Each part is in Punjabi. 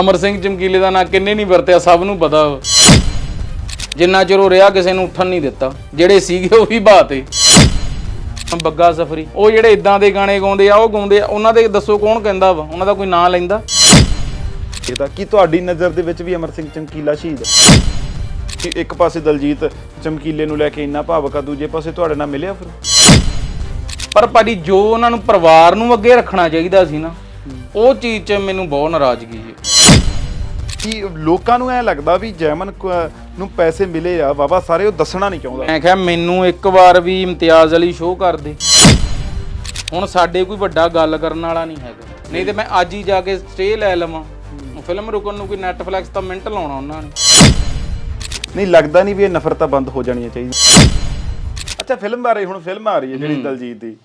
ਅਮਰ ਸਿੰਘ ਚਮਕੀਲੇ ਦਾ ਨਾਂ ਕਿੰਨੇ ਨਹੀਂ ਵਰਤਿਆ ਸਭ ਨੂੰ ਪਤਾ। ਜਿੰਨਾ ਚਿਰ ਉਹ ਰਿਹਾ ਕਿਸੇ ਨੂੰ ਉੱਠਣ ਨਹੀਂ ਦਿੱਤਾ। ਜਿਹੜੇ ਸੀਗੇ ਉਹ ਵੀ ਬਾਤੇ ਬੱਗਾ ਸਫਰੀ ਉਹ ਜਿਹੜੇ ਇਦਾਂ ਦੇ ਗਾਣੇ ਗਾਉਂਦੇ ਆ ਉਹ ਗਾਉਂਦੇ ਆ। ਉਹਨਾਂ ਦੇ ਦੱਸੋ ਕੌਣ ਕਹਿੰਦਾ ਵਾ? ਉਹਨਾਂ ਦਾ ਕੋਈ ਨਾਂ ਲੈਂਦਾ? ਇਹਦਾ ਕੀ ਤੁਹਾਡੀ ਨਜ਼ਰ ਦੇ ਵਿੱਚ ਵੀ ਅਮਰ ਸਿੰਘ ਚਮਕੀਲਾ ਸ਼ਹੀਦ ਹੈ? ਕਿ ਇੱਕ ਪਾਸੇ ਦਲਜੀਤ ਚਮਕੀਲੇ ਨੂੰ ਲੈ ਕੇ ਇੰਨਾ ਭਾਵਕ ਆ ਦੂਜੇ ਪਾਸੇ ਤੁਹਾਡੇ ਨਾਲ ਮਿਲਿਆ ਫਿਰ? ਪਰ ਭਾਜੀ ਜੋ ਉਹਨਾਂ ਨੂੰ ਪਰਿਵਾਰ ਨੂੰ ਅੱਗੇ ਰੱਖਣਾ ਚਾਹੀਦਾ ਸੀ ਨਾ ਉਹ ਚੀਜ਼ 'ਚ ਮੈਨੂੰ ਬਹੁਤ ਨਾਰਾਜ਼ਗੀ ਹੈ। ਕੀ ਲੋਕਾਂ ਨੂੰ ਐ ਲੱਗਦਾ ਵੀ ਜੈਮਨ ਨੂੰ ਪੈਸੇ ਮਿਲੇ ਆ ਬਾਬਾ ਸਾਰੇ ਉਹ ਦੱਸਣਾ ਨਹੀਂ ਚਾਹੁੰਦਾ। ਮੈਂ ਕਿਹਾ ਮੈਨੂੰ ਇੱਕ ਵਾਰ ਵੀ ਇਮਤਿਆਜ਼ ਵਾਲੀ ਸ਼ੋਅ ਕਰ ਦੇ। ਹੁਣ ਸਾਡੇ ਕੋਈ ਵੱਡਾ ਗੱਲ ਕਰਨ ਵਾਲਾ ਨਹੀਂ ਹੈਗਾ। ਨਹੀਂ ਤੇ ਮੈਂ ਅੱਜ ਹੀ ਜਾ ਕੇ ਸਟੇ ਲੈ ਲਵਾਂ। ਫਿਲਮ ਰੁਕਣ ਨੂੰ ਕੋਈ ਨੈਟਫਲਿਕਸ ਤਾਂ ਮਿੰਟ ਲਾਉਣਾ ਉਹਨਾਂ ਨੇ। ਨਹੀਂ ਲੱਗਦਾ ਨਹੀਂ ਵੀ ਇਹ ਨਫ਼ਰਤਾਂ ਬੰਦ ਹੋ ਜਾਣੀਆਂ ਚਾਹੀਦੀਆਂ। ਅੱਛਾ ਫਿਲਮ ਬਾਰੇ ਹੁਣ ਫਿਲਮ ਆ ਰਹੀ ਹੈ ਜਿਹੜੀ ਦਲਜੀਤ ਦੀ।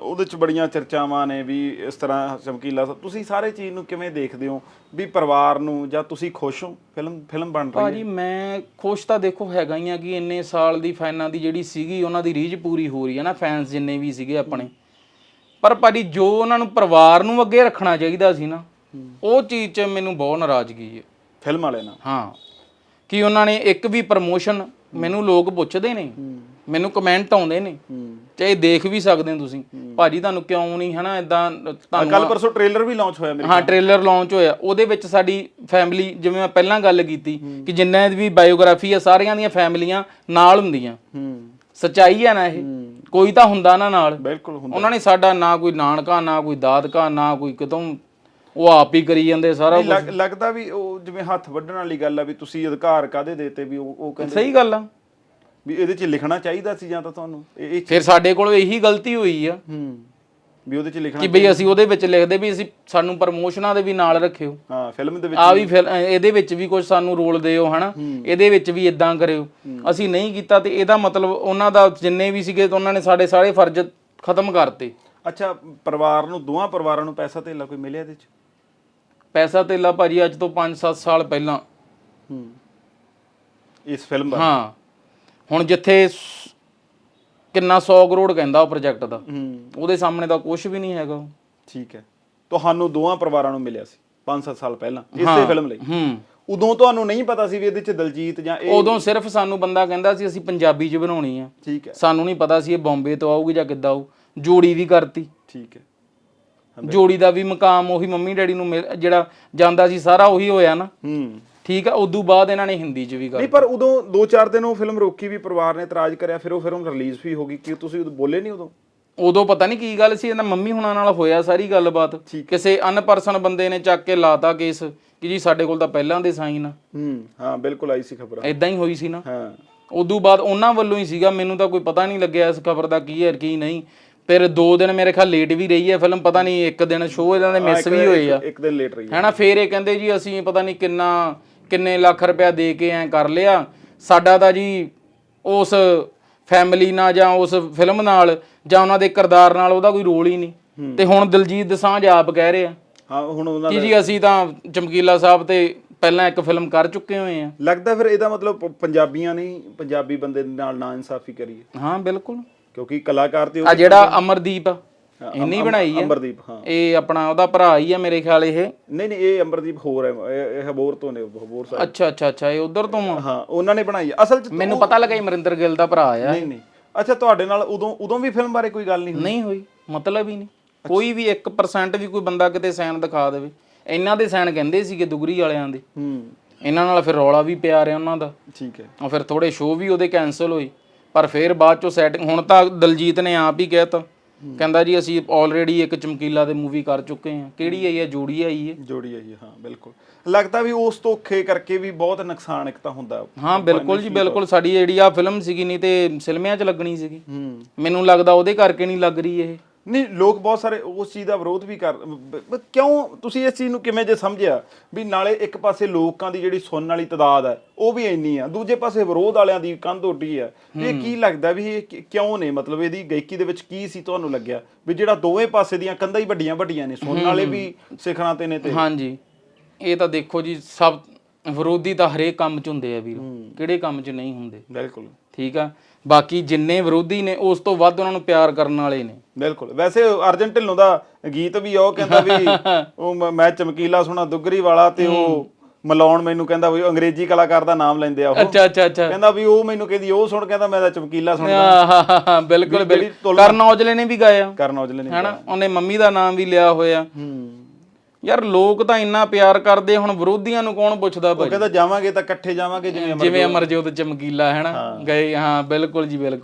ਉਹਦੇ ਚ ਬੜੀਆਂ ਚਰਚਾਵਾਂ ਨੇ ਵੀ ਇਸ ਤਰ੍ਹਾਂ ਚਮਕੀਲਾ ਸਾਹਿਬ ਤੁਸੀਂ ਸਾਰੇ ਚੀਜ਼ ਨੂੰ ਕਿਵੇਂ ਦੇਖਦੇ ਹੋ? ਵੀ ਪਰਿਵਾਰ ਨੂੰ ਜਾਂ ਤੁਸੀਂ ਖੁਸ਼ ਹੋ? ਫਿਲਮ ਫਿਲਮ ਬਣ ਰਹੀ ਹੈ। ਭਾਜੀ ਮੈਂ ਖੁਸ਼ ਤਾਂ ਦੇਖੋ ਹੈਗਾ ਹੀ ਆ ਕਿ ਇੰਨੇ ਸਾਲ ਦੀ ਫੈਨਾਂ ਦੀ ਜਿਹੜੀ ਸੀਗੀ ਉਹਨਾਂ ਦੀ ਰੀਝ ਪੂਰੀ ਹੋ ਰਹੀ ਹੈ ਨਾ ਫੈਨਸ ਜਿੰਨੇ ਵੀ ਸੀਗੇ ਆਪਣੇ। ਪਰ ਭਾਜੀ ਜੋ ਉਹਨਾਂ ਨੂੰ ਪਰਿਵਾਰ ਨੂੰ ਅੱਗੇ ਰੱਖਣਾ ਚਾਹੀਦਾ ਸੀ ਨਾ ਉਹ ਚੀਜ਼ 'ਚ ਮੈਨੂੰ ਬਹੁਤ ਨਾਰਾਜ਼ਗੀ ਹੈ। ਫਿਲਮ ਵਾਲੇ ਨਾਲ? ਹਾਂ। ਕਿ ਉਹਨਾਂ ਨੇ ਇੱਕ ਵੀ ਪ੍ਰਮੋਸ਼ਨ ਮੈਨੂੰ ਲੋਕ ਪੁੱਛਦੇ ਨੇ ਮੈਨੂੰ ਕਮੈਂਟ ਆਉਂਦੇ ਨੇ ਚਾਹੇ ਦੇਖ ਵੀ ਸਕਦੇ ਹੋ ਤੁਸੀਂ। ਭਾਜੀ ਤੁਹਾਨੂੰ ਕਿਉਂ ਨਹੀਂ ਹਨਾ ਇਦਾਂ ਤੁਹਾਨੂੰ ਕੱਲ ਪਰਸੋਂ ਟ੍ਰੇਲਰ ਵੀ ਲਾਂਚ ਹੋਇਆ ਮੇਰੇ ਹਾਂ ਟ੍ਰੇਲਰ ਲਾਂਚ ਹੋਇਆ। ਉਹਦੇ ਵਿੱਚ ਸਾਡੀ ਫੈਮਿਲੀ ਜਿਵੇਂ ਮੈਂ ਪਹਿਲਾਂ ਗੱਲ ਕੀਤੀ ਕਿ ਜਿੰਨਾਂ ਵੀ ਬਾਇਓਗ੍ਰਾਫੀ ਆ ਸਾਰਿਆਂ ਦੀਆਂ ਫੈਮਿਲੀਆਂ ਨਾਲ ਹੁੰਦੀਆਂ। ਹੂੰ। ਸਚਾਈ ਹੈ ਨਾ ਇਹ। ਕੋਈ ਤਾਂ ਹੁੰਦਾ ਨਾ ਨਾਲ। ਬਿਲਕੁਲ ਹੁੰਦਾ। ਉਹਨਾਂ ਨੇ ਸਾਡਾ ਨਾ ਕੋਈ ਨਾਨਕਾ ਨਾ ਕੋਈ ਦਾਦਕਾ ਨਾ ਕੋਈ ਕਿਤੋਂ ਉਹ ਆਪ ਹੀ ਕਰੀ ਜਾਂਦੇ ਸਾਰਾ ਲੱਗ- ਲੱਗਦਾ ਵੀ ਉਹ ਜਿਵੇਂ ਹੱਥ ਵੱਢਣ ਵਾਲੀ ਗੱਲ ਆ ਵੀ ਤੁਸੀਂ ਅਧਿਕਾਰ ਕਾਦੇ ਦੇਤੇ ਵੀ ਉਹ ਉਹ ਕਹਿੰਦੇ ਸਹੀ ਗੱਲ ਆ। ਵੀ ਇਹਦੇ ਚ ਲਿਖਣਾ ਚਾਹੀਦਾ ਸੀ ਜਾਂ ਤਾਂ ਤੁਹਾਨੂੰ? ਇਹ ਇਹ ਫਿਰ ਸਾਡੇ ਕੋਲ ਇਹੀ ਗਲਤੀ ਹੋਈ ਆ ਹੂੰ। ਵੀ ਉਹਦੇ ਚ ਲਿਖਣਾ ਕਿ ਬਈ ਅਸੀਂ ਉਹਦੇ ਵਿੱਚ ਲਿਖਦੇ ਵੀ ਅਸੀਂ ਸਾਨੂੰ ਪ੍ਰਮੋਸ਼ਨਾਂ ਦੇ ਵੀ ਨਾਲ ਰੱਖਿਓ। ਹਾਂ ਫਿਲਮ ਦੇ ਵਿੱਚ ਆ ਵੀ ਫਿਰ ਇਹਦੇ ਵਿੱਚ ਵੀ ਕੁਝ ਸਾਨੂੰ ਰੋਲ ਦਿਓ ਹਨਾ? ਇਹਦੇ ਵਿੱਚ ਵੀ ਇਦਾਂ ਕਰਿਓ। ਅਸੀਂ ਨਹੀਂ ਕੀਤਾ ਤੇ ਇਹਦਾ ਮਤਲਬ ਉਹਨਾਂ ਦਾ ਜਿੰਨੇ ਵੀ ਸੀਗੇ ਤਾਂ ਉਹਨਾਂ ਨੇ ਸਾਡੇ ਸਾਰੇ ਫਰਜ਼ ਖਤਮ ਕਰਤੇ। ਅੱਛਾ ਪਰਿਵਾਰ ਨੂੰ ਦੋਵਾਂ ਪਰਿਵਾਰਾਂ ਨੂੰ ਪੈਸਾ ਧੇਲਾ ਕੋਈ ਮਿਲਿਆ ਇਹਦੇ ਚ? ਪੈਸਾ ਤੇਲਾ ਭਾਜੀ ਅੱਜ ਤੋਂ 5-7 ਸਾਲ ਪਹਿਲਾਂ। ਹੂੰ। ਇਸ ਫਿਲਮ ਦਾ ਹਾਂ। ਹੁਣ ਜਿੱਥੇ ਸ- ਕਿੰਨਾ 100 ਕਰੋੜ ਕਹਿੰਦਾ ਉਹ ਪ੍ਰੋਜੈਕਟ ਦਾ ਹੂੰ। ਉਹਦੇ ਸਾਹਮਣੇ ਤਾਂ ਕੁਝ ਵੀ ਨਹੀਂ ਹੈਗਾ। ਠੀਕ ਹੈ। ਤੁਹਾਨੂੰ ਦੋਵਾਂ ਪਰਿਵਾਰਾਂ ਨੂੰ ਮਿਲਿਆ ਸੀ 5-7 ਸਾਲ ਪਹਿਲਾਂ ਇਸੇ ਫਿਲਮ ਲਈ। ਹੂੰ। ਉਦੋਂ ਤੁਹਾਨੂੰ ਨਹੀਂ ਪਤਾ ਸੀ ਵੀ ਇਹਦੇ ਚ ਦਲਜੀਤ ਜਾਂ ਇਹ ਉਦੋਂ ਸਿਰਫ ਸਾਨੂੰ ਬੰਦਾ ਕਹਿੰਦਾ ਸੀ ਅਸੀਂ ਪੰਜਾਬੀ 'ਚ ਬਣਾਉਣੀ ਆ। ਠੀਕ ਹੈ। ਸਾਨੂੰ ਨਹੀਂ ਪਤਾ ਸੀ ਇਹ ਬੰਬੇ ਤੋਂ ਆਊਗੀ ਜਾਂ ਕਿੱਦਾਂ ਆਊ। ਜੋੜੀ ਵੀ ਕਰਤੀ। ਠੀਕ ਹੈ। ਜੋੜੀ ਦਾ ਵੀ ਮਕਾਮ ਉਹੀ ਮੰਮੀ ਡੈਡੀ ਨੂੰ ਮਿਲ- ਜਿਹੜਾ ਜਾਂਦਾ ਸੀ ਸਾਰਾ ਉਹੀ ਹੋਇਆ ਨਾ। ਹੂੰ। ਠੀਕ ਆ ਉਦੋਂ ਬਾਅਦ ਇਹਨਾਂ ਨੇ ਹਿੰਦੀ 'ਚ ਵੀ ਕਰ ਨਹੀਂ ਪਰ ਉਦੋਂ 2-4 ਦਿਨ ਉਹ ਫਿਲਮ ਰੋਕੀ ਵੀ ਪਰਿਵਾਰ ਨੇ ਇਤਰਾਜ਼ ਕਰਿਆ ਫਿਰ ਉਹ ਫਿਲਮ ਰਿਲੀਜ਼ ਵੀ ਹੋ ਗਈ। ਕਿ ਤੁਸੀਂ ਉਦੋਂ ਬੋਲੇ ਨਹੀਂ ਉਦੋਂ? ਉਦੋਂ ਪਤਾ ਨਹੀਂ ਕੀ ਗੱਲ ਸੀ ਇਹਨਾਂ ਮੰਮੀ ਹੁਣਾਂ ਨਾਲ ਹੋਇਆ ਸਾਰੀ ਗੱਲਬਾਤ। ਕਿਸੇ ਅਨਪਰਸਨ ਬੰਦੇ ਨੇ ਚੱਕ ਕੇ ਲਾਤਾ ਕੇਸ ਕਿ ਜੀ ਸਾਡੇ ਕੋਲ ਤਾਂ ਪਹਿਲਾਂ ਦੇ ਸਾਈਨ ਆ। ਹੂੰ ਹਾਂ ਬਿਲਕੁਲ ਆਈ ਸੀ ਖਬਰ। ਇਦਾਂ ਹੀ ਹੋਈ ਸੀ ਨਾ। ਹਾਂ। ਉਦੋਂ ਬਾਅਦ ਉਹਨਾਂ ਵੱਲੋਂ ਹੀ ਸੀਗਾ ਮੈਨੂੰ ਤਾਂ ਕੋਈ ਪਤਾ ਨਹੀਂ ਲੱਗਿਆ ਇਸ ਖਬਰ ਦਾ ਕੀ ਹੈ ਕੀ ਨਹੀਂ। ਫਿਰ 2 ਦਿਨ ਮੇਰੇ ਖਿਆਲ ਲੇਟ ਵੀ ਰਹੀ ਹੈ ਫਿਲਮ ਪਤਾ ਨਹੀਂ ਇੱਕ ਦਿਨ ਸ਼ੋਅ ਇਹਨਾਂ ਦੇ ਮਿਸ ਵੀ ਹੋਏ ਆ। ਇੱਕ ਦਿਨ ਲੇਟ ਰਹੀ ਹੈਨਾ ਫੇਰ ਇਹ ਕਹਿੰਦੇ ਜੀ ਅਸੀਂ ਪਤਾ ਨਹੀਂ ਕਿੰਨਾ ਕਿੰਨੇ ਲੱਖ ਰੁਪਇਆ ਦੇ ਕੇ ਐ ਕਰ ਲਿਆ। ਸਾਡਾ ਤਾਂ ਜੀ ਉਸ ਫੈਮਿਲੀ ਨਾਲ ਜਾਂ ਉਸ ਫਿਲਮ ਨਾਲ ਜਾਂ ਉਹਨਾਂ ਦੇ ਕਿਰਦਾਰ ਨਾਲ ਉਹਦਾ ਕੋਈ ਰੋਲ ਹੀ ਨਹੀਂ। ਤੇ ਹੁਣ ਦਿਲਜੀਤ ਦਸਾਂਝ ਆਪ ਕਹਿ ਰਹੇ। ਆ ਹਾਂ ਹੁਣ ਉਹਨਾਂ ਕਿ ਜੀ ਅਸੀਂ ਤਾਂ ਚਮਕੀਲਾ ਸਾਹਿਬ ਤੇ ਪਹਿਲਾਂ ਇੱਕ ਫਿਲਮ ਕਰ ਚੁੱਕੇ ਹੋਏ ਆ ਲੱਗਦਾ ਫਿਰ ਇਹਦਾ ਮਤਲਬ ਪੰਜਾਬੀਆਂ ਨੇ ਪੰਜਾਬੀ ਬੰਦੇ ਦੇ ਨਾਲ ਨਾ ਇਨਸਾਫੀ ਕਰੀ ਹੈ ਹਾਂ ਬਿਲਕੁਲ। ਕਿਉਂਕਿ ਕਲਾਕਾਰ ਤੇ ਉਹ ਆ ਜਿਹੜਾ ਅਮਰਦੀਪ ਆ। ਇਹਨੇ ਬਣਾਈ ਆ। ਅਮਰਦੀਪ ਹਾਂ। ਇਹ ਆਪਣਾ ਉਹਦਾ ਭਰਾ ਹੀ ਆ ਮੇਰੇ ਖਿਆਲ ਇਹ? ਨਹੀਂ ਨਹੀਂ ਇਹ ਅਮਰਦੀਪ ਹੋਰ ਹੈ ਇਹ- ਹਬੋਰ ਤੋਂ ਨੇ ਹਬੋਰ ਸਾਹਿਬ। ਅੱਛਾ ਅੱਛਾ ਅੱਛਾ ਇਹ ਉਧਰ ਤੋਂ ਆ? ਹਾਂ ਉਹਨਾਂ ਨੇ ਬਣਾਈ ਹੈ। ਅਸਲ ਚ ਮੈਨੂੰ ਪਤਾ ਲੱਗਾ ਇਹ ਗਿੱਲ ਦਾ ਭਰਾ ਆ। ਨਹੀਂ ਨਹੀਂ। ਅੱਛਾ ਤੁਹਾਡੇ ਨਾਲ ਉਦੋਂ ਉਦੋਂ ਵੀ ਫਿਲਮ ਬਾਰੇ ਕੋਈ ਗੱਲ ਨਹੀਂ ਹੋਈ? ਨਹੀਂ ਹੋਈ ਮਤਲਬ ਹੀ ਨਹੀਂ। ਕੋਈ ਵੀ 1% ਵੀ ਕੋਈ ਬੰਦਾ ਕਿਤੇ ਸਾਈਨ ਦਿਖਾ ਦੇਵੇ। ਇਹਨਾਂ ਦੇ ਸਾਈਨ ਕਹਿੰਦੇ ਸੀਗੇ ਦੁਗਰੀ ਵਾਲਿਆਂ ਦੇ। ਹੂੰ। ਇਹਨਾਂ ਨਾਲ ਫਿਰ ਰੌਲਾ ਵੀ ਪਿਆ ਰਿਹਾ ਉਹਨਾਂ ਦਾ। ਠੀਕ ਹੈ। ਉਹ ਫਿਰ ਥੋੜੇ ਸ਼ੋਅ ਵੀ ਉਹਦੇ ਕੈਨਸਲ ਹੋਏ। ਪਰ ਫਿਰ ਬਾਅਦ ਚੋਂ ਸੈਟਿੰਗ ਹੁਣ ਤਾਂ ਦਲਜੀਤ ਨੇ ਆਪ ਹੀ ਕਹਿਤਾ। ਕਹਿੰਦਾ ਜੀ ਅਸੀਂ ਆਲਰੇਡੀ ਇੱਕ ਚਮਕੀਲਾ ਦੇ ਮੂਵੀ ਕਰ ਚੁੱਕੇ ਹਾਂ। ਕਿਹੜੀ ਆਈ ਹੈ? ਜੋੜੀ ਆਈ ਹੈ। ਜੋੜੀ ਆਈ ਹੈ ਹਾਂ ਬਿਲਕੁਲ। ਲੱਗਦਾ ਵੀ ਉਸ ਧੋਖੇ ਕਰਕੇ ਵੀ ਬਹੁਤ ਨੁਕਸਾਨ ਇੱਕ ਤਾਂ ਹੁੰਦਾ। ਹਾਂ ਬਿਲਕੁਲ ਜੀ ਬਿਲਕੁਲ। ਸਾਡੀ ਜਿਹੜੀ ਆ ਫਿਲਮ ਸੀਗੀ ਨਹੀਂ ਤੇ ਸਿਲਮਿਆਂ 'ਚ ਲੱਗਣੀ ਸੀਗੀ। ਮੈਨੂੰ ਲੱਗਦਾ ਉਹਦੇ ਕਰਕੇ ਨਹੀਂ ਲੱਗ ਰਹੀ ਇਹ। ਨਹੀਂ ਲੋਕ ਬਹੁਤ ਸਾਰੇ ਉਸ ਚੀਜ਼ ਦਾ ਵਿਰੋਧ ਵੀ ਕਰ ਬ- ਬ- ਕਿਉਂ ਤੁਸੀਂ ਇਸ ਚੀਜ਼ ਨੂੰ ਕਿਵੇਂ ਜੇ ਸਮਝਿਆ? ਵੀ ਨਾਲੇ ਇੱਕ ਪਾਸੇ ਲੋਕਾਂ ਦੀ ਜਿਹੜੀ ਸੁਣਨ ਵਾਲੀ ਤਦਾਦ ਹੈ ਉਹ ਵੀ ਇੰਨੀ ਆ। ਦੂਜੇ ਪਾਸੇ ਵਿਰੋਧ ਵਾਲਿਆਂ ਦੀ ਕੰਧ ਉੱਡੀ ਆ। ਇਹ ਕੀ ਲੱਗਦਾ ਵੀ ਇਹ ਕਿ- ਕਿਉਂ ਨੇ? ਮਤਲਬ ਇਹਦੀ ਗਾਇਕੀ ਦੇ ਵਿੱਚ ਕੀ ਸੀ ਤੁਹਾਨੂੰ ਲੱਗਿਆ? ਵੀ ਜਿਹੜਾ ਦੋਵੇਂ ਪਾਸੇ ਦੀਆਂ ਕੰਧਾਂ ਹੀ ਵੱਡੀਆਂ ਵੱਡੀਆਂ ਨੇ ਸੁਣਨ ਵਾਲੇ ਵੀ ਸਿਖਰਾਂ ਤੇ ਨੇ ਤੇ। ਹਾਂਜੀ। ਇਹ ਤਾਂ ਦੇਖੋ ਜੀ ਸਭ ਵਿਰੋਧੀ ਤਾਂ ਹਰੇਕ ਕੰਮ 'ਚ ਹੁੰਦੇ ਆ ਵੀਰ। ਕਿਹੜੇ ਕੰਮ 'ਚ ਨਹੀਂ ਹੁੰਦੇ? ਬਿਲਕੁਲ। ਠੀਕ ਆ? ਬਾਕੀ ਜਿੰਨੇ ਵਿਰੋਧੀ ਨੇ ਉਸ ਤੋਂ ਵੱਧ ਉਹਨਾਂ ਨੂੰ ਪਿਆਰ ਕਰਨ ਵਾਲੇ ਨੇ। ਬਿਲਕੁਲ। ਵੈਸੇ ਅਰਜਨ ਢਿੱਲੋਂ ਦਾ ਗੀਤ ਵੀ ਉਹ ਕਹਿੰਦਾ ਵੀ ਉਹ ਮ- ਚਮਕੀਲਾ ਸੁਣਾ ਦੁੱਗਰੀ ਵਾਲਾ ਤੇ ਉਹ ਮਲਾਉਣ ਮੈਨੂੰ ਕਹਿੰਦਾ ਵੀ ਅੰਗਰੇਜ਼ੀ ਕਲਾਕਾਰ ਦਾ ਨਾਮ ਲੈਂਦੇ ਆ ਉਹ। ਅੱਛਾ ਅੱਛਾ ਅੱਛਾ। ਕਹਿੰਦਾ ਵੀ ਉਹ ਮੈਨੂੰ ਕਹਿੰਦੀ ਉਹ ਸੁਣ ਕਹਿੰਦਾ ਮੈਂ ਤਾਂ ਚਮਕੀਲਾ ਸੁਣਦਾ। ਬਿਲਕੁਲ ਬਿਲਕੁਲ। ਕਰਨ ਔਜਲੇ ਨੇ ਵੀ ਗਾਇਆ ਕਰਨ ਔਜਲੇ ਨੇ ਹੈਨਾ? ਉਹਨੇ ਮੰਮੀ ਦਾ ਨਾਮ ਵੀ ਲਿਆ ਹੋਇਆ। ਹੂੰ। ਯਾਰ ਲੋਕ ਤਾਂ ਇੰਨਾ ਪਿਆਰ ਕਰਦੇ ਹੁਣ ਵਿਰੋਧੀਆਂ ਨੂੰ ਕੌਣ ਪੁੱਛਦਾ ਉਹ ਭਾਈ? ਕਹਿੰਦਾ ਜਾਵਾਂਗੇ ਤਾਂ ਇਕੱਠੇ ਜਾਵਾਂਗੇ ਜਿਵੇਂ ਜਿਵੇਂ ਅਮਰਜੋਤ ਚਮਕੀਲਾ ਹੈ ਨਾ? ਗਏ ਹਾਂ ਬਿਲਕੁਲ ਜੀ ਬਿਲਕੁਲ।